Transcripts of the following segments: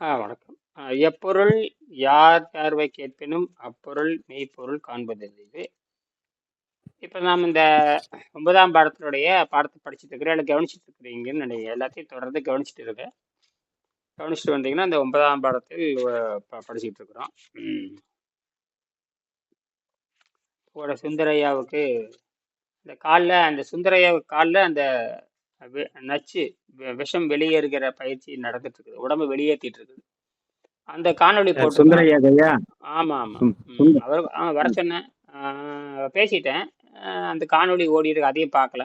ஆ வணக்கம். எப்பொருள் யார் யார்வை கேட்பினும் அப்பொருள் மெய்ப்பொருள் இது இப்போ நாம் இந்த ஒன்பதாம் பாடத்தினுடைய பாடத்தை படிச்சுட்டு இருக்கிறோம். இல்ல கவனிச்சுட்டு இருக்கிறீங்கன்னு நினைக்கிறேன். எல்லாத்தையும் தொடர்ந்து கவனிச்சுட்டு இருக்கேன். கவனிச்சுட்டு வந்தீங்கன்னா, இந்த ஒன்பதாம் பாடத்தில் ப படிச்சுட்டு இருக்கிறோம். ம். ஒரு சுந்தரையாவுக்கு இந்த காலில் அந்த சுந்தரையாவுக்கு காலில் அந்த நச்சு விஷம் வெளியேறுகிற பயிற்சி நடந்துட்டு இருக்குது. உடம்ப வெளியேத்திட்டு இருக்குது. அந்த. சுந்தரையா ஐயா? ஆமா, ஆமா. அவரு ஆ வர சொன்னேன். பேசிட்டேன். அந்த காணொளி ஓடியிருக்கு. அதையும் பார்க்கல.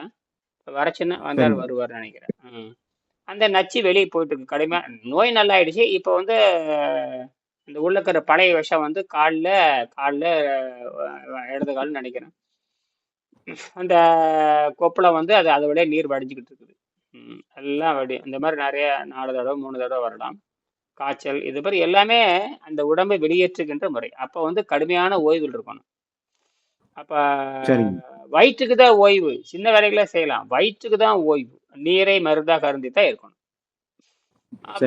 வர சொன்னேன். வந்தாரு சரிங்க. வருவாருன்னு நினைக்கிறேன். அந்த நச்சு வெளிய போயிட்டு இருக்கு. கடுமையா நோய் நல்லாயிடுச்சு. இப்ப வந்து இந்த உள்ள இருக்கிற பழைய விஷம் வந்து கால்ல கால்ல இடது கால்ன்னு நினைக்கிறேன். அந்த கொப்புள வந்து அது அது வழியா நீர் வடிஞ்சுகிட்டு இருக்குது. எல்லாம் வடி இந்த மாரி நெறைய 4 தடவ, 3 தடவ வரலாம். காய்ச்சல் இது மாரி எல்லாமே அந்த உடம்பை வெளியேற்றுகின்ற முறை. அப்ப வந்து கடுமையான ஓய்வில் இருக்கணும். அப்ப. வயிற்றுக்கு தான் ஓய்வு. சின்ன வேலைகள செய்யலாம். வயிற்றுக்கு தான் ஓய்வு. நீரை மருந்தாக அருந்தி தான் இருக்கணும்.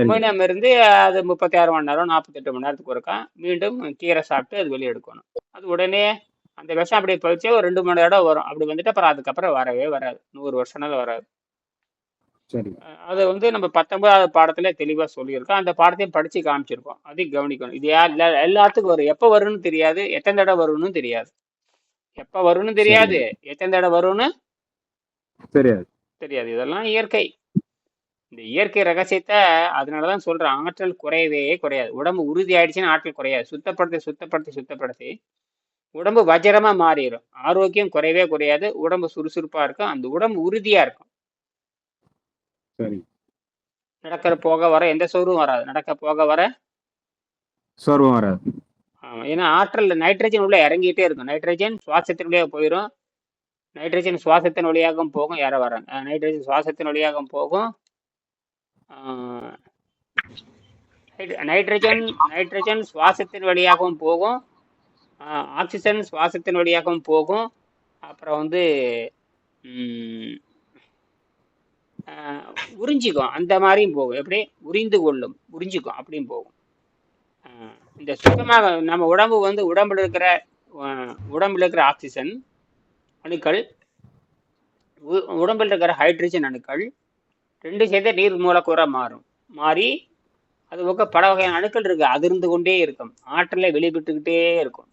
மீண்டும் இருந்து அது 36 மணி நேரம், 48 மணி நேரத்துக்கு ஒருக்கா மீண்டும் கீரை சாப்பிட்டு அது வெளிய எடுக்கணும். அது உடனே அந்த விஷம் அப்படியே போயிடுச்சு ஒரு 2 மணி தடவ வரும். அப்படி வந்துட்டு அப்புறம் அதுக்கப்புறம் வரவே வராது. 100 வருஷம்னாலும் வராது. அது வந்து நம்ம 19வது பாடத்திலே தெளிவா சொல்லியிருக்கோம். அந்த பாடத்தையும் படிச்சு காமிச்சிருக்கோம். அதையும் கவனிக்கணும். இது எல்லாத்துக்கும் வரும். எப்ப வரும்னு தெரியாது. எத்தன தடவ வரும்னு தெரியாது. எப்ப வரும்னு தெரியாது. எத்தன தடவ வரும்னு தெரியாது. தெரியாது. இதெல்லாம் இயற்கை. இந்த இயற்கை ரகசியத்த அதனால தான் சொல்றேன். ஆற்றல் குறையவே குறையாது. உடம்பு உறுதி ஆயிடுச்சுன்னா ஆற்றல் குறையாது. சுத்தப்படுத்தி, சுத்தப்படுத்தி, சுத்தப்படுத்தி உடம்பு வஜ்ரமா மாறிரும். ஆரோக்கியம் குறையவே குறையாது. உடம்பு சுறுசுறுப்பா இருக்கும். அந்த உடம்பு உறுதியா இருக்கும். சரி. நடக்கிற போக வர எந்த சோர்வும் வராது. நடக்க போக வர சோர்வும் வராது. ஆமா. ஏன்னா ஆற்றல்ல நைட்ரஜன் உள்ள இறங்கிட்டே இருக்கும். நைட்ரஜன் சுவாசத்தின் போயிரும். நைட்ரஜன் சுவாசத்தின் வழியாகவும் போகும். யாரோ வர்றாங்க. அ நைட்ரஜன் சுவாசத்தின் வழியாகவும் போகும். நைட்ரஜன் நைட்ரஜன் சுவாசத்தின் வழியாகவும் போகும். ஆக்சிஜன் சுவாசத்தின் வழியாகவும் போகும். அப்புறம் வந்து உறிஞ்சிக்கும். அந்த மாதிரியும் போகும். எப்படி? உறிந்து கொள்ளும். உறிஞ்சிக்கும். அப்படியும் போகும். இந்த சுத்தமாக நம்ம உடம்பு வந்து உடம்புல இருக்கிற உடம்புல இருக்கிற ஆக்சிஜன் அணுக்கள், உ உடம்பில் இருக்கிற ஹைட்ரஜன் அணுக்கள் 2 சேர்ந்து நீர் மூலக்கூறாக மாறும். மாறி அது போக பல வகையான அணுக்கள் இருக்கு. அதிர்ந்து கொண்டே இருக்கும். ஆற்றலை வெளிப்பட்டுக்கிட்டே இருக்கும்.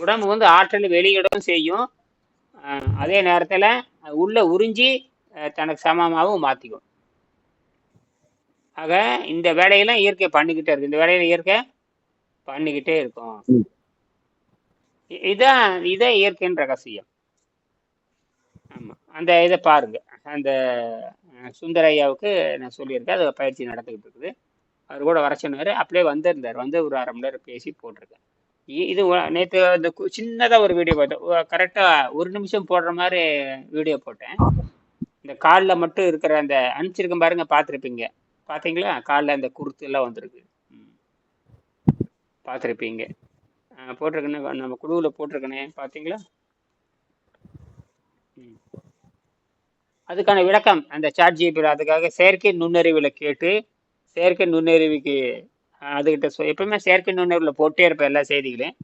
உடம்பு வந்து ஆற்றல் வெளியிடவும் செய்யும். அதே நேரத்தில் உள்ள உறிஞ்சி தனக்கு சமமாவும் மாத்திக்கும். ஆக இந்த வேலையெல்லாம் இயற்கை பண்ணிக்கிட்டே இருக்கு. இந்த வேலையில இயற்கை பண்ணிக்கிட்டே இருக்கும். இதான் இதான் இயற்கையின் ரகசியம். ஆமா. அந்த இத பாருங்க. அந்த சுந்தரையாவுக்கு நான் சொல்லியிருக்கேன். அது பயிற்சி நடந்துக்கிட்டு இருக்குது. அவர் கூட வர சொன்னார் அப்படியே வந்திருந்தாரு. வந்து ஒரு அரை மணி நேரம் பேசி போட்டிருக்கேன். இது நேற்று அந்த சின்னதாக கு ஒரு வீடியோ பார்த்தேன். கரெக்டாக ஒரு நிமிஷம் போடுற மாதிரி வீடியோ போட்டேன். இந்த காலில் மட்டும் இருக்கிற அந்த அனுப்பிச்சிருக்கேன் பாருங்க பார்த்துருப்பீங்க. பார்த்தீங்களா? காலில் அந்த குருத்து எல்லாம் வந்திருக்கு. ம். பார்த்துருப்பீங்க. அ நம்ம குழுவில் போட்டிருக்கனே பார்த்தீங்களா? ம். அதுக்கான விளக்கம் அந்த சாட் ஜிபியில் அதுக்காக செயற்கை நுண்ணறிவில் கேட்டு, செயற்கை நுண்ணறிவுக்கு அதுக்கிட்ட அதுகிட்ட சொ எப்பவுமே செயற்கை நுண்ணறிவில் போட்டே இருப்பேன் எல்லா செய்திகளையும்.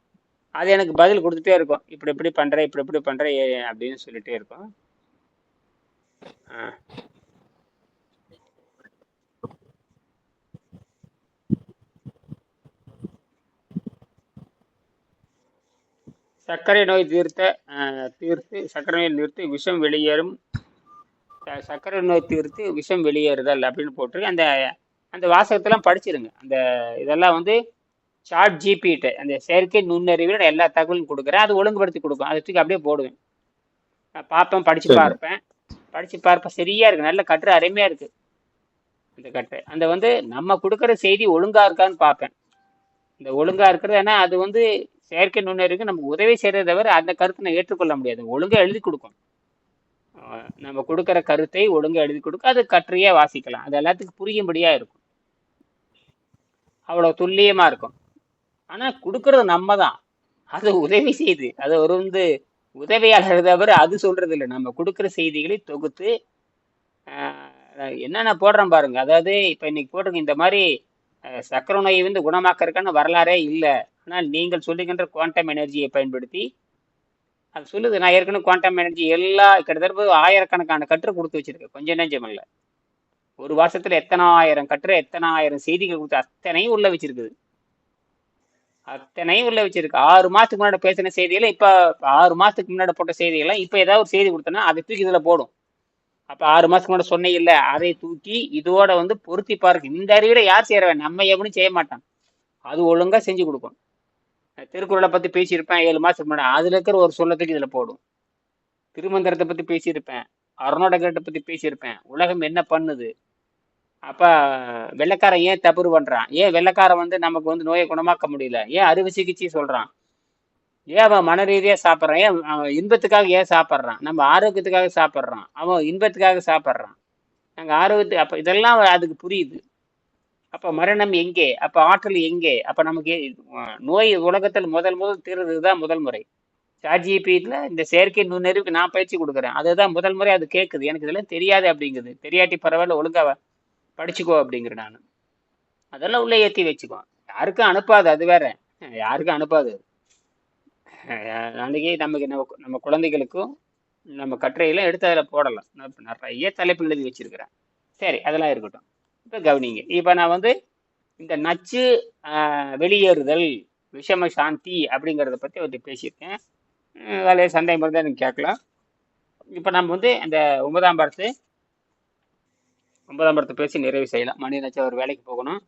அது எனக்கு பதில் கொடுத்துட்டே இருக்கும். இப்படி இப்படி பண்ணுறேன் இப்படி இப்படி பண்ணுற அப்படின்னு சொல்லிட்டே இருக்கும். ஆ. சர்க்கரை நோய் தீர்த்த தீர்த்து சர்க்கரை நோய் நிறுத்தி விஷம் வெளியேறும். சர்க்கரை நோய் தீர்த்து விஷம் வெளியேறுதல் அப்படின்னு போட்டிருக்கு. அந்த அந்த வாசகத்தெல்லாம் படிச்சிருங்க. அந்த இதெல்லாம் வந்து சாட் ஜிபிட்ட அந்த செயற்கை நுண்ணறிவுல எல்லா தகவலும் குடுக்குறேன். அது ஒழுங்குபடுத்தி குடுக்கும். அத தூக்கி அப்படியே போடுவேன். நான் பார்ப்பேன், படிச்சு. பார்ப்பேன். படிச்சு பார்ப்பேன். சரியா இருக்கு. நல்ல கட்டுரை அருமையா இருக்கு. இந்த கட்டுரை. அந்த வந்து நம்ம குடுக்குற செய்தி ஒழுங்கா இருக்கான்னு பார்ப்பேன். இந்த ஒழுங்கா இருக்கிறது ஏன்னா அது வந்து செயற்கை நுண்ணறிவுக்கு நமக்கு உதவி செய்றதே தவிர அந்த கருத்த நான் ஏற்றுக்கொள்ள முடியாது. ஒழுங்கா எழுதி குடுக்கும். நம்ம குடுக்குற கருத்தை ஒழுங்கா எழுதி குடுக்கும். அது கட்டுரையா வாசிக்கலாம். அது எல்லாத்துக்கும் புரியும்படியா இருக்கும். அவ்வளோ துல்லியமா இருக்கும். ஆனா கொடுக்கறது நம்ம தான். அது உதவி செய்து அது ஒரு வந்து உதவியாளர் தவிர அது சொல்றது இல்லை நம்ம கொடுக்குற செய்திகளை தொகுத்து என்னென்ன போடுறேன் பாருங்க. அதாவது இப்போ இன்னைக்கு போட்டிருக்க இந்த மாதிரி சக்கர நோயை வந்து குணமாக்கிறதுக்கான வரலாறே இல்லை ஆனால் நீங்கள் சொல்லுகின்ற குவாண்டம் எனர்ஜியை பயன்படுத்தி அது சொல்லுது நான் ஏற்கனவே குவாண்டம் எனர்ஜி எல்லா கிட்டத்தட்ட ஆயிரக்கணக்கான கற்று கொடுத்து வச்சிருக்கேன் கொஞ்சம் நெஞ்சம் இல்லை ஒரு வருஷத்துல எத்தனாயிரம் கட்டுரை எத்தனை ஆயிரம் செய்திகள் கொடுத்து அத்தனையும் உள்ள வச்சிருக்குது. அத்தனையும் உள்ள வச்சிருக்கு. ஆறு மாசத்துக்கு முன்னாடி பேசின செய்திகளை இப்ப ஆறு மாசத்துக்கு முன்னாடி போட்ட செய்திகளை இப்ப ஏதாவது ஒரு செய்தி கொடுத்தனா அதை தூக்கி இதுல போடும். அப்ப ஆறு மாசத்துக்கு முன்னாடி சொன்னே இல்ல. அதை தூக்கி இதோட வந்து பொருத்தி பாருக்கு இந்த அறிவிட யார் செய்யறவன் நம்ம எவனும் செய்ய மாட்டான். அது ஒழுங்கா செஞ்சு கொடுக்கும் திருக்குறளை பத்தி பேசியிருப்பேன் ஏழு மாசத்துக்கு முன்னாடி. அதுல இருக்கிற ஒரு சொல்லத்துக்கு இதுல போடும். திருமந்திரத்தை பத்தி பேசியிருப்பேன். அருணாடகத்தை பத்தி பேசியிருப்பேன். உலகம் என்ன பண்ணுது? அப்ப வெள்ளைக்காரன் ஏன் தவறு பண்றான்? ஏன் வெள்ளைக்காரன் வந்து நமக்கு வந்து நோயை குணமாக்க முடியல? ஏன் அறுவை சிகிச்சை சொல்றான்? ஏன் அவன் மன ரீதியா சாப்பிட்றான்? ஏன் அவன் இன்பத்துக்காக ஏன் சாப்பிட்றான்? நம்ம ஆரோக்கியத்துக்காக சாப்பிட்றான். அவன் இன்பத்துக்காக சாப்பிட்றான். நாங்கள் ஆரோக்கியத்து அப்ப இதெல்லாம் அதுக்கு புரியுது. அப்ப மரணம் எங்கே? அப்ப ஆற்றல் எங்கே? அப்ப நமக்கு நோய் உலகத்தில் முதல் முதல் தீர்றதுதான் முதல் முறை. சாட்ஜிபியில் இந்த செயற்கை நுண்ணறிவுக்கு நான் பயிற்சி கொடுக்குறேன். அதுதான் முதல் முறை அது கேட்குது எனக்கு இதெல்லாம் தெரியாது அப்படிங்குது. தெரியாட்டி பரவாயில்ல ஒழுங்காக படிச்சுக்கோ அப்படிங்கிற நான். அதெல்லாம் உள்ளே ஏற்றி வச்சுக்குவான். யாருக்கும் அனுப்பாது அது வேற. யாருக்கும் அனுப்பாது. அன்றைக்கி நாளைக்கு நமக்கு நம்ம நம்ம குழந்தைகளுக்கும் நம்ம கட்டுரையெல்லாம் எடுத்து அதில் போடலாம். நான் நிறைய தலைப்பு எழுதி வச்சுருக்கிறேன். சரி அதெல்லாம் இருக்கட்டும். இப்போ கவனிங்க. இப்போ நான் வந்து இந்த நச்சு வெளியேறுதல் விஷம சாந்தி அப்படிங்கிறத பற்றி அவர்கிட்ட பேசியிருக்கேன். வேலையை அதில் சந்தேகம் இருந்தால் எனக்கு கேட்கலாம். இப்போ நம்ம வந்து அந்த ஒன்பதாம் பாடத்து ஒன்பதாம் படத்தை பேசி நிறைவு செய்யலாம். மணி நச்சு ஒரு வேலைக்கு போகணும்.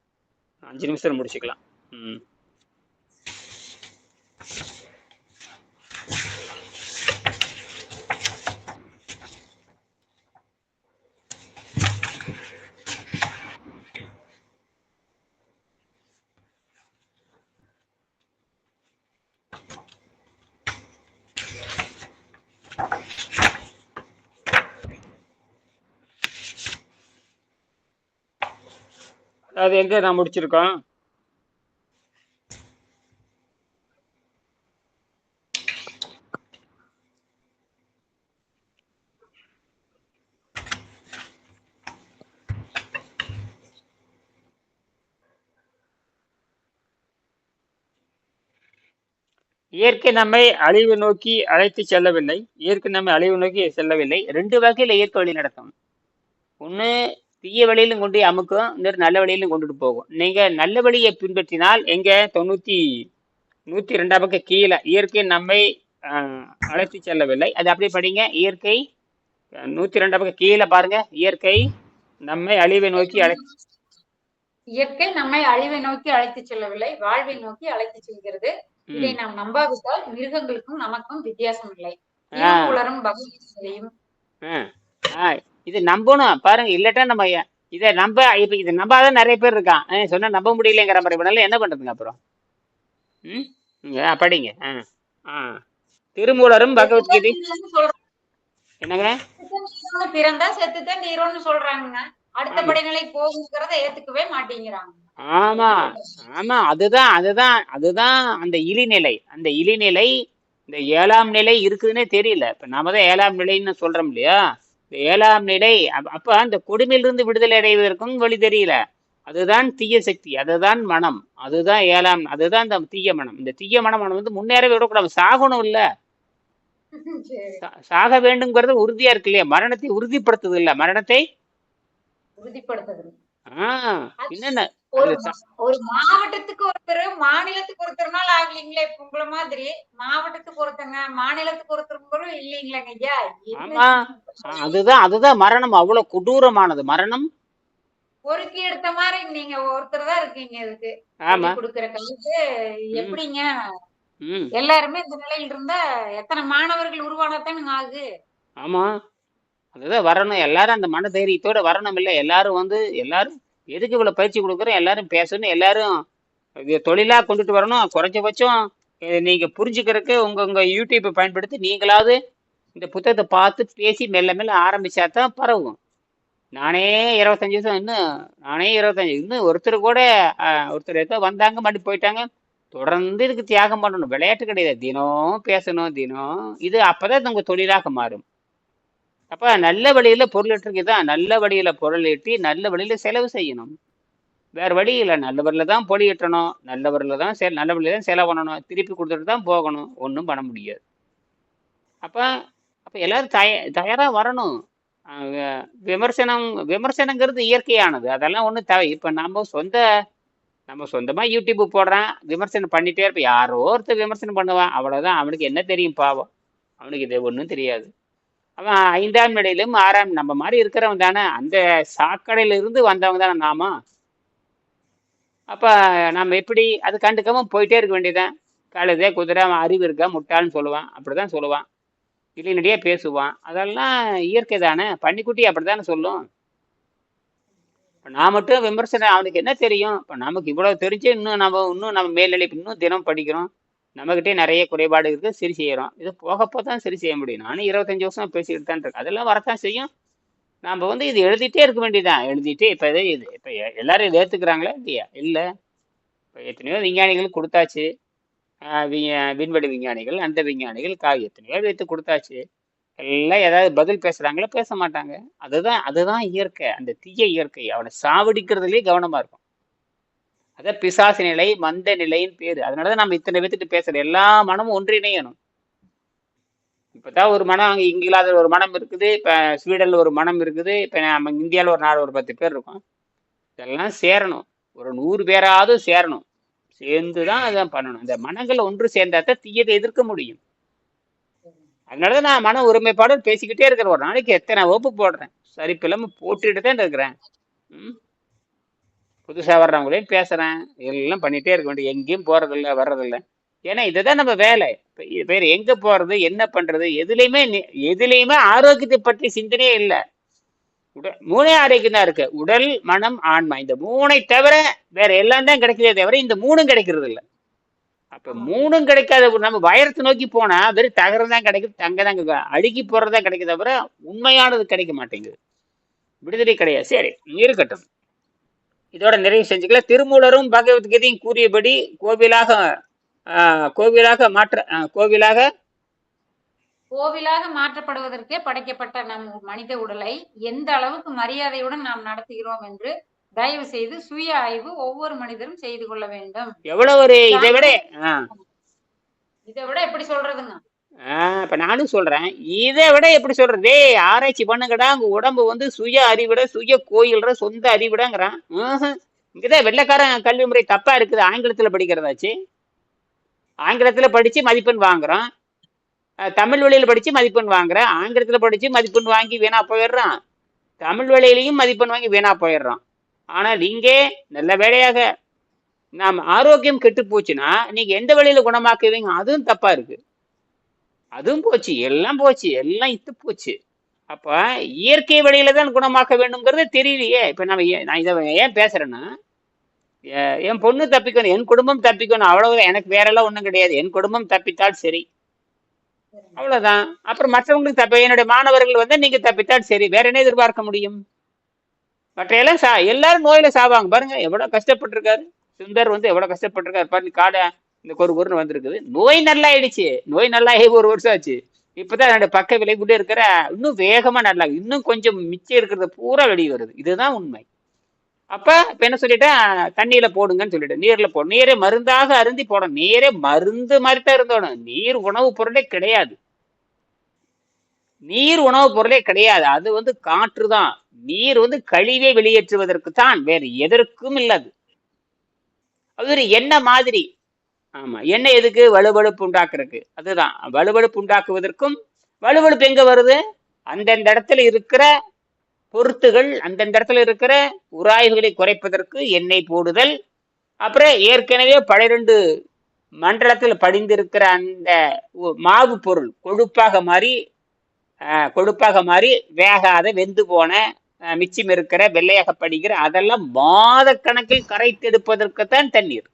அஞ்சு நிமிஷம் முடிச்சுக்கலாம். ம். அது எங்க நான் முடிச்சிருக்கோம்? இயற்கை நம்மை அழிவு நோக்கி அழைத்து செல்லவில்லை. இயற்கை நம்மை அழிவு நோக்கி செல்லவில்லை. ரெண்டு வகையில் இயற்கை வழி நடத்தும். ஒன்று தீய வழியிலும் கொண்டு அமுக்கும் இன்னொரு நல்ல வழியிலும் கொண்டுட்டு போகும். நீங்க நல்ல வழியை பின்பற்றினால் எங்க தொண்ணூத்தி நூத்தி ரெண்டாம் பக்கம் கீழே இயற்கை நம்மை அழைத்து செல்லவில்லை. அது அப்படியே படிங்க. இயற்கை நூத்தி ரெண்டாம் பக்கம் கீழே பாருங்க. இயற்கை நம்மை அழிவை நோக்கி அழை இயற்கை நம்மை அழிவை நோக்கி அழைத்து செல்லவில்லை வாழ்வை நோக்கி அழைத்து செல்கிறது. இதை. நாம் நம்பாவிட்டால் மிருகங்களுக்கும் நமக்கும் வித்தியாசம் இல்லை. ஆ. இனம் இது நம்பணும் பாருங்க இல்லட்டா நம்ம இதை நம்ப இப்ப இதை நம்பாத நிறைய பேர் இருக்கான். ஆ, சொன்னா நம்ப முடியலங்கிற மாதிரி பண்ணல என்ன பண்றதுங்க அப்புறம்? ம்? படிங்க. ஆ ஆ. திருமூலரும் பகவத்கீதை என்னங்க? பிறந்தா செத்துதான் நீரோன்னு சொல்றாங்க அடுத்த. படிநிலை போகுங்கிறத ஏத்துக்கவே மாட்டேங்கிறாங்க. ஆமா ஆமா அதுதான் அதுதான் அதுதான் அந்த இழிநிலை. அந்த இழிநிலை இந்த ஏழாம் நிலை இருக்குதுன்னே தெரியல. இப்ப நாம தான் ஏழாம் நிலைன்னு சொல்றோம் இல்லையா? ஏழாம் நிலை அப்ப- அந்த கொடுமையிலிருந்து விடுதலை அடைவதற்கும் வழி தெரியல. அதுதான் தீய சக்தி அதுதான் மனம் அதுதான் ஏழாம் அதுதான் இந்த தீய மனம். இந்த தீய மனம் வந்து முன்னேறவே விடக்கூடாது. சாகணும் இல்ல. சாக வேண்டுங்கிறது உறுதியா இருக்கு இல்லையா? மரணத்தை உறுதிப்படுத்துது இல்ல. மரணத்தை உறுதிப்படுத்துது. ஆஹ் என்னென்ன ஒரு ஒரு மாவட்டத்துக்கு ஒருத்தர் மாநிலத்துக்கு ஒருத்தர்னால ஆகலீங்களே இப்ப உங்களை மாதிரி. மாவட்டத்துக்கு ஒருத்தங்க மாநிலத்துக்கு ஒருத்தருங்களும் இல்லைங்களாங்க ஐயா? அதுதான் அதுதான் மரணம். அவ்வளவு கொடூரமானது. மரணம்? பொறுக்கி எடுத்த மாதிரி நீங்க ஒருத்தர் தான் இருக்கீங்க இதுக்கு. கொடுக்கிற கல்விக்கு எப்படிங்க? எல்லாருமே இந்த நிலையில இருந்தா எத்தனை மாணவர்கள் உருவானத்தானுங்க ஆகு ஆமா. அதுதான் வரணும். எல்லாரும் அந்த மன தைரியத்தோட வரணும் இல்லை எல்லாரும் வந்து எல்லாரும் எதுக்கு இவ்வளோ பயிற்சி கொடுக்குறோம் எல்லாரும் பேசணும் எல்லாரும் இது கொண்டுட்டு வரணும். குறைஞ்சபட்சம் நீங்கள் புரிஞ்சுக்கிறதுக்கு உங்கள் உங்கள் யூடியூப்பை பயன்படுத்தி நீங்களாவது இந்த புத்தகத்தை பார்த்து பேசி மெல்ல மெல்ல ஆரம்பித்தா தான் பரவும். நானே இருபத்தஞ்சி வருஷம் இன்னும் நானே இருபத்தஞ்சி இன்னும் ஒருத்தர் கூட ஒருத்தர் ஏதோ வந்தாங்க மட்டும் போயிட்டாங்க. தொடர்ந்து இதுக்கு தியாகம் பண்ணணும். விளையாட்டு கிடையாது. தினம் பேசணும் தினம் இது அப்பதான் உங்கள் தொழிலாக மாறும். அப்ப நல்ல வழியில பொருள் தான். நல்ல வழியில பொருள் ஈட்டி நல்ல வழியில செலவு செய்யணும். வேற வழி இல்லை. நல்லவரில் தான் பொலியிட்டணும் நல்லவரில் தான் செ வழியில தான் செலவு பண்ணணும். திருப்பி கொடுத்துட்டு தான் போகணும். ஒன்றும் பண்ண முடியாது. அப்போ அப்போ எல்லாரும் தய தயாராக வரணும். விமர்சனம் விமர்சனங்கிறது இயற்கையானது. அதெல்லாம் ஒன்றும் தேவை. இப்போ நம்ம சொந்த நம்ம சொந்தமாக யூடியூப் போடுறான். விமர்சனம் பண்ணிட்டே இருப்போம் யாரோ ஒருத்தர் விமர்சனம் பண்ணுவான். அவ்வளோதான் அவனுக்கு என்ன தெரியும் பாவம்? அவனுக்கு இது ஒன்றும் தெரியாது. அவன் ஐந்தாம் நிலையிலும் ஆறாம் நம்ம மாதிரி இருக்கிறவன் தானே. அந்த சாக்கடையிலிருந்து வந்தவங்க தானே நாம. அப்போ நம்ம எப்படி அது கண்டுக்காம போயிட்டே இருக்க வேண்டியதான் கழுதே குதிரை அவன் அறிவு இருக்கா? முட்டாள்னு சொல்லுவான். அப்படிதான் சொல்லுவான். இல்லைனடியே பேசுவான். அதெல்லாம் இயற்கை தானே. பன்னிக்குட்டி அப்படித்தானே சொல்லும். இப்போ நான் மட்டும் விமர்சனம். அவனுக்கு என்ன தெரியும்? இப்போ நமக்கு இவ்வளோ தெரிஞ்சு இன்னும் நம்ம இன்னும் நம்ம மேல்நிலை இன்னும் தினம் படிக்கிறோம். நம்மகிட்டே நிறைய குறைபாடு இருக்கு சரி செய்கிறோம் இது போக போக தான் சரி செய்ய முடியும். நானும் இருபத்தஞ்சி வருஷம் பேசிக்கிட்டு தான் இருக்கேன். அதெல்லாம் வரத்தான் செய்யும். நாம் வந்து இது எழுதிட்டே இருக்க வேண்டியதுதான். எழுதிட்டே இப்போ இது இது இப்போ எல்லாரும் இதை ஏத்துக்கிறாங்களா இல்லையா? இல்லை. இப்போ எத்தனையோ விஞ்ஞானிகள் கொடுத்தாச்சு. விண்வெளி விஞ்ஞானிகள் அந்த விஞ்ஞானிகள் கா எத்தனையோ வைத்து கொடுத்தாச்சு. எல்லாம் ஏதாவது பதில் பேசுகிறாங்களோ பேச மாட்டாங்க. அதுதான் அதுதான் இயற்கை. அந்த தீய இயற்கை. அவனை சாவடிக்கிறதுலேயே கவனமாக இருக்கும். அதான் பிசாசு நிலை மந்த நிலைன்னு பேரு. அதனாலதான் நம்ம இத்தனை பேத்துட்டு பேசுறோம் எல்லா மனமும் ஒன்றிணையணும் இப்பதான் ஒரு மனம் அங்க இங்கிலாந்துல ஒரு மனம் இருக்குது இப்ப ஸ்வீடன்ல ஒரு மனம் இருக்குது இப்ப நம்ம இந்தியால ஒரு நாலு ஒரு பத்து பேர் இருக்கோம். இதெல்லாம் சேரணும். ஒரு நூறு பேராவது சேரணும். சேர்ந்து தான் அதான் பண்ணணும். இந்த மனங்கள் ஒன்று சேர்ந்தாதான் தீயத்தை எதிர்க்க முடியும். அதனாலதான் நான் மன ஒருமைப்பாடு பேசிக்கிட்டே இருக்கிறேன். ஒரு நாளைக்கு எத்தனை வகுப்பு போடுறேன்? சரி பிள்ளைமை போட்டுட்டு தான் இருக்கிறேன் ம்? புதுசா வர்றவங்களையும் பேசுறேன். எல்லாம் பண்ணிட்டே இருக்க வேண்டிய எங்கேயும் போறதில்ல வர்றதில்ல. ஏன்னா இதுதான் நம்ம வேலை. இப்ப இது பேர் எங்க போறது என்ன பண்றது எதுலையுமே எதுலையுமே ஆரோக்கியத்தை பற்றி சிந்தனையே இல்லை. உடல் மூணே ஆரோக்கியம் தான் இருக்கு. உடல் மனம் ஆன்மா. இந்த மூணை தவிர வேற எல்லாம் தான் கிடைக்கிறதே தவிர இந்த மூணும் கிடைக்கிறது இல்ல. அப்ப மூணும் கிடைக்காத நம்ம வயரத்தை நோக்கி போனா வெறும் தகரம் தான் கிடைக்குது தங்க தான். அடுக்கி போறதா கிடைக்குது தவிர உண்மையானது கிடைக்க மாட்டேங்குது. விடுதலை கிடையாது. சரி இருக்கட்டும். இதோட நிறைவு செஞ்சுக்கலாம் திருமூலரும் பகவத்கீதையும் கூறியபடி கோவிலாக கோவிலாக மாற்ற கோவிலாக கோவிலாக மாற்றப்படுவதற்கே படைக்கப்பட்ட நம் மனித உடலை எந்த அளவுக்கு மரியாதையுடன் நாம் நடத்துகிறோம் என்று தயவு செய்து சுய ஆய்வு ஒவ்வொரு மனிதரும் செய்து கொள்ள வேண்டும். எவ்வளவு ஒரு இதை விட இதை விட எப்படி சொல்றதுங்க இப்ப நானும் சொல்றேன். இதை விட எப்படி சொல்றது? ஆராய்ச்சி பண்ணுங்கடா. உங்க உடம்பு வந்து சுய அறிவிட சுய கோயில்ற சொந்த அறிவிடங்கிறான். ம்ஹும். இங்கதான் வெள்ளைக்காரன் கல்வி முறை தப்பா இருக்குது. ஆங்கிலத்துல படிக்கிறதாச்சு. ஆங்கிலத்துல படிச்சு மதிப்பெண் வாங்குகிறோம் தமிழ் வழியில படிச்சு மதிப்பெண் வாங்குறேன். ஆங்கிலத்துல படிச்சு மதிப்பெண் வாங்கி வீணா போயிடுறான். தமிழ் வழியிலையும் மதிப்பெண் வாங்கி வீணா போயிடுறான். ஆனால் இங்கே நல்ல வேலையாக. நாம் ஆரோக்கியம் கெட்டு போச்சுன்னா நீங்க எந்த வழியில குணமாக்குவீங்க? அதுவும் தப்பா இருக்கு. அதுவும் போச்சு எல்லாம் போச்சு எல்லாம் இத்து போச்சு. அப்ப இயற்கை வழியில தான் குணமாக்க வேண்டும்ங்கிறது தெரியலையே. இப்ப நம்ம நான் இதை ஏன் பேசுறேன்னா என் பொண்ணு தப்பிக்கணும் என் குடும்பம் தப்பிக்கணும் அவ்வளவுதான் எனக்கு வேற எல்லாம் கிடையாது. என் குடும்பம் தப்பித்தால் சரி. அவ்வளவுதான். அப்புறம் மற்றவங்களுக்கு தப்ப என்னுடைய மாணவர்கள் வந்து நீங்க தப்பித்தால் சரி. வேற என்ன எதிர்பார்க்க முடியும்? மற்றையெல்லாம் சா எல்லாரும் நோயில சாவாங்க. பாருங்க எவ்வளவு கஷ்டப்பட்டிருக்காரு. சுந்தர் வந்து எவ்வளவு கஷ்டப்பட்டிருக்காரு. பாருங்க காடை இந்த கொரு கொருன்னு வந்திருக்குது. நோய் நல்லா ஆயிடுச்சு நோய் நல்லா ஆகி ஒரு வருஷம் ஆச்சு. இப்பதான் என்னோட பக்க விலை கூட இருக்கிற இன்னும் வேகமா நல்லா இன்னும் கொஞ்சம் மிச்சம் இருக்கிறது பூரா வெளியே வருது. இதுதான் உண்மை. அப்ப இப்ப என்ன சொல்லிட்டேன் தண்ணியில போடுங்கன்னு சொல்லிட்டேன். நீர்ல போ நீரே மருந்தாக அருந்தி போடணும். நீரே மருந்து மாதிரி தான் இருந்தோணும். நீர் உணவு பொருளே கிடையாது. நீர் உணவு பொருளே கிடையாது. அது வந்து காற்று தான். நீர் வந்து கழிவை வெளியேற்றுவதற்கு தான் வேறு எதற்கும் இல்லது. அது ஒரு எண்ணெய் மாதிரி. ஆமாம் எண்ணெய் எதுக்கு? வலுவழுப்பு உண்டாக்குறதுக்கு. அதுதான். வலுவழுப்பு உண்டாக்குவதற்கும் வலுவழுப்பு எங்கே வருது? அந்தந்த இடத்துல இருக்கிற பொருத்துகள் அந்தந்த இடத்துல இருக்கிற உராய்வுகளை குறைப்பதற்கு எண்ணெய் போடுதல். அப்புறம் ஏற்கனவே பனிரெண்டு மண்டலத்தில் படிந்திருக்கிற அந்த உ- மாவு பொருள் கொழுப்பாக மாறி கொழுப்பாக மாறி வேகாத வெந்து போன மிச்சம் இருக்கிற வெள்ளையாக படிக்கிற அதெல்லாம் மாதக்கணக்கில் கரைத்தெடுப்பதற்குத்தான் தண்ணீர்.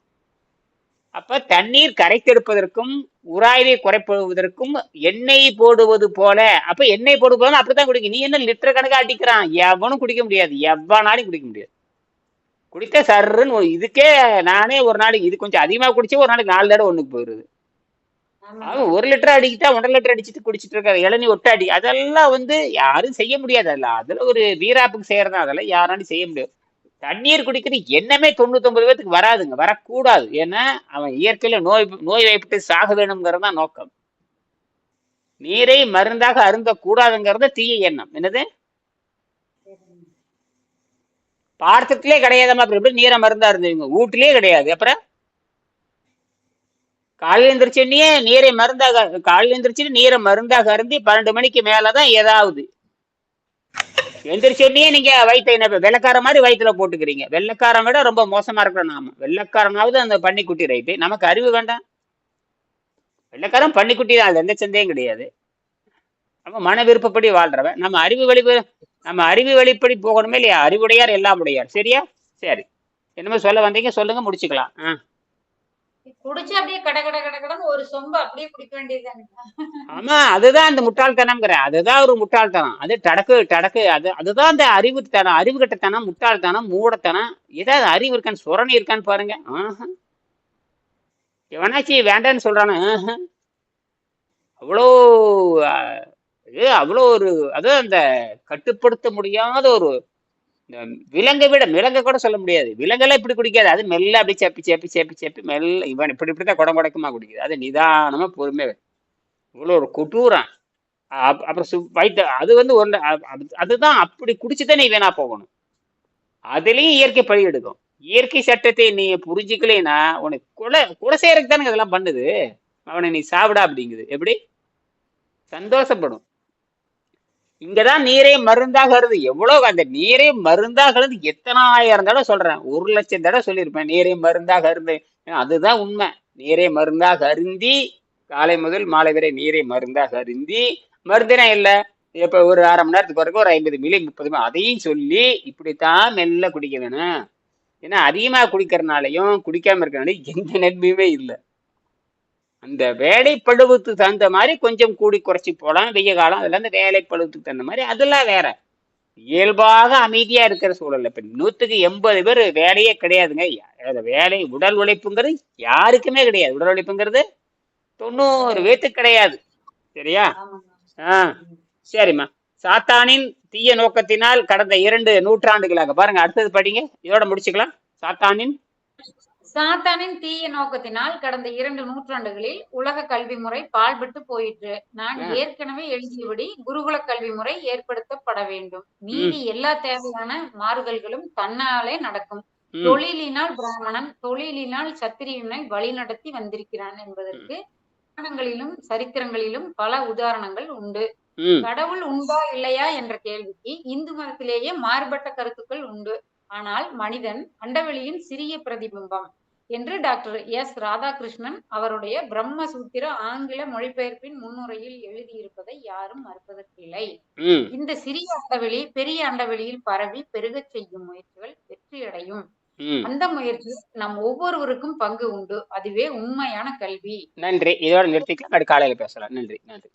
அப்ப தண்ணீர் கரைத்தெடுப்பதற்கும் உராய்வை குறைப்படுவதற்கும் எண்ணெய் போடுவது போல அப்ப எண்ணெய் போடுவது அப்படித்தான் குடிக்கும். நீ என்ன லிட்டர் கணக்கா அடிக்கிறான்? எவனும் குடிக்க முடியாது. எவனாலையும் குடிக்க முடியாது. குடித்தா சர்ருன்னு ஒரு- இதுக்கே நானே ஒரு நாளைக்கு இது கொஞ்சம் அதிகமா குடிச்சு ஒரு நாளைக்கு நாலு தடவை ஒண்ணுக்கு போயிருது. ஆமா. அவன் ஒரு லிட்டர் அடிக்கிட்டா ஒன்றரை லிட்டர் அடிச்சுட்டு குடிச்சிட்டு இருக்காரு இளநீ ஒட்ட அடி அதெல்லாம் வந்து யாரும் செய்ய முடியாது. அதுல அதுல ஒரு வீராப்புக்கு செய்யறதா அதெல்லாம் யாராலையும் செய்ய முடியாது. தண்ணீர் குடிக்கிறது எண்ணமே தொண்ணூத்தொன்பது பேத்துக்கு வராதுங்க வரக்கூடாது. ஏன்னா அவன் இயற்கையில நோய் நோய் வைப்பட்டு சாக வேணுங்கிறது தான் நோக்கம். நீரை மருந்தாக அருந்த கூடாதுங்கிறது தீய எண்ணம். என்னது? பார்த்தத்திலே கிடையாதம்மா அப்புறம் எப்படி நீரை மருந்தா இருந்தவங்க வீட்டிலேயே கிடையாது. அப்புறம்? காலையில் எந்திரிச்சுன்னே நீரை மருந்தாக காலையில் எந்திரிச்சுன்னு நீரை மருந்தாக அருந்தி பன்னெண்டு மணிக்கு மேலதான் ஏதாவது எந்திரிச்சோடனே நீங்க வயிற்று என்ன வெள்ளக்கார மாதிரி வயிற்றுல போட்டுக்கிறீங்க. வெள்ளக்காரன் விட ரொம்ப மோசமா இருக்கிற நாம. வெள்ளக்காரனாவது அந்த பன்னிக்குட்டி ரைட்டு. நமக்கு அறிவு வேண்டாம். வெள்ளக்காரன் பன்னிக்குட்டி தான். அது எந்த சந்தேகம் கிடையாது. நம்ம மன விருப்பப்படி வாழ்றவன். நம்ம அறிவு வழி நம்ம அறிவு வழிப்படி போகணுமே இல்லையா? அறிவுடையார் எல்லாம் உடையார் சரியா? சரி. என்னமோ சொல்ல வந்தீங்க. சொல்லுங்க. முடிச்சுக்கலாம். ஆ. குடிச்சு அப்படியே கட கட கட கடன்னு ஒரு சொம்பு அப்படியே குடிக்க வேண்டியதுதானே? ஆமா அதுதான் அந்த முட்டாள்தனம்ங்கிறேன் அதுதான் ஒரு முட்டாள்தனம். அது டடக்கு டடக்கு. அது அதுதான் அந்த அறிவு தனம் அறிவு கட்டத்தனம் முட்டாள்தனம் மூடத்தனம். ஏதாவது அறிவு இருக்கான்னு சுரணி இருக்கான்னு பாருங்க. ஆஹா. வேண்டான்னு சொல்றானே அவ்வளோ அவ்வளோ ஒரு அது அந்த கட்டுப்படுத்த முடியாத ஒரு விலங்கை விட விலங்கை கூட சொல்ல முடியாது. விலங்கெல்லாம் இப்படி குடிக்காது. அது மெல்ல அப்படி சேப்பி சேப்பி சேப்பி சேப்பி மெல்ல இவன் இப்படி இப்படி தான் குடம் குடக்கமா குடிக்குது. அது நிதானமாக பொறுமையா இவ்வளோ ஒரு கொட்டூரம் அப்- அப்புறம் சு வயிற்று அது வந்து ஒரு அதுதான் அப்படி குடிச்சுதான் நீ வேணா போகணும். அதுலேயும் இயற்கை பழி எடுக்கும். இயற்கை சட்டத்தை நீ புரிஞ்சிக்கலைன்னா உனக்கு கொலை கொலை செய்யறதுக்கு தானே இதெல்லாம் பண்ணுது. அவனை நீ சாப்பிடா அப்படிங்குது. எப்படி? சந்தோஷப்படும். இங்கதான் நீரே மருந்தாக வருது எவ்வளவு அந்த நீரே மருந்தாக இருந்து எத்தனாயிரம் தடவை சொல்றேன். ஒரு லட்சம் தடவை சொல்லியிருப்பேன். நீரே மருந்தாக இருந்து அதுதான் உண்மை. நீரே மருந்தாக அருந்தி காலை முதல் மாலை வரை நீரை மருந்தாக அருந்தி மருந்தினா இல்லை. இப்ப ஒரு அரை மணி நேரத்துக்கு பிறகு ஒரு ஐம்பது மில்லி முப்பது மில்லி அதையும் சொல்லி இப்படித்தான் மெல்ல குடிக்க வேணும். ஏன்னா அதிகமாக குடிக்கிறனாலையும் குடிக்காம இருக்கிறனாலையும் எந்த நன்மையுமே இல்லை. அந்த வேலைப்பழுவுக்கு தகுந்த மாதிரி கொஞ்சம் கூடி குறைச்சி போலாம் வெய்ய காலம் அதுல அந்த வேலைப்பழுவுக்கு தகுந்த மாதிரி. அதெல்லாம் வேற. இயல்பாக அமைதியா இருக்கிற சூழல் இப்ப நூத்துக்கு எண்பது பேர் வேலையே கிடையாதுங்க. வேலை உடல் உழைப்புங்கிறது யாருக்குமே கிடையாது. உடல் உழைப்புங்கிறது தொண்ணூறு பேத்துக்கு கிடையாது. சரியா? ஆ. சரிம்மா. சாத்தானின் தீய நோக்கத்தினால் கடந்த இரண்டு நூற்றாண்டுகளாக. பாருங்க அடுத்தது படிங்க. இதோட முடிச்சுக்கலாம். சாத்தானின் சாத்தானின் தீய நோக்கத்தினால் கடந்த இரண்டு நூற்றாண்டுகளில் உலக கல்வி முறை பாழ்பட்டு போயிற்று. நான். ஏற்கனவே எழுதியபடி குருகுல கல்வி முறை ஏற்படுத்தப்பட வேண்டும். மீதி எல்லா தேவையான மாறுதல்களும் தன்னாலே நடக்கும். தொழிலினால் பிராமணன் தொழிலினால் சத்திரியனை வழிநடத்தி வந்திருக்கிறான் என்பதற்கு புராணங்களிலும் சரித்திரங்களிலும் பல உதாரணங்கள் உண்டு. கடவுள் உண்டா இல்லையா என்ற கேள்விக்கு இந்து மதத்திலேயே மாறுபட்ட கருத்துக்கள் உண்டு. ஆனால் மனிதன் அண்டவெளியின் சிறிய பிரதிபிம்பம் என்று டாக்டர் எஸ். ராதாகிருஷ்ணன் அவருடைய பிரம்மசூத்திர ஆங்கில மொழிபெயர்ப்பின் முன்னுரையில் எழுதியிருப்பதை யாரும் மறுப்பதற்கில்லை. இந்த சிறிய அண்டவெளி பெரிய அண்டவெளியில் பரவி பெருகச் செய்யும் முயற்சிகள் வெற்றியடையும். அந்த முயற்சி நம் ஒவ்வொருவருக்கும் பங்கு உண்டு. அதுவே உண்மையான கல்வி. நன்றி. இதோட நிறுத்திக்கலாம். அடுத்த காலையில பேசலாம். நன்றி. நன்றி.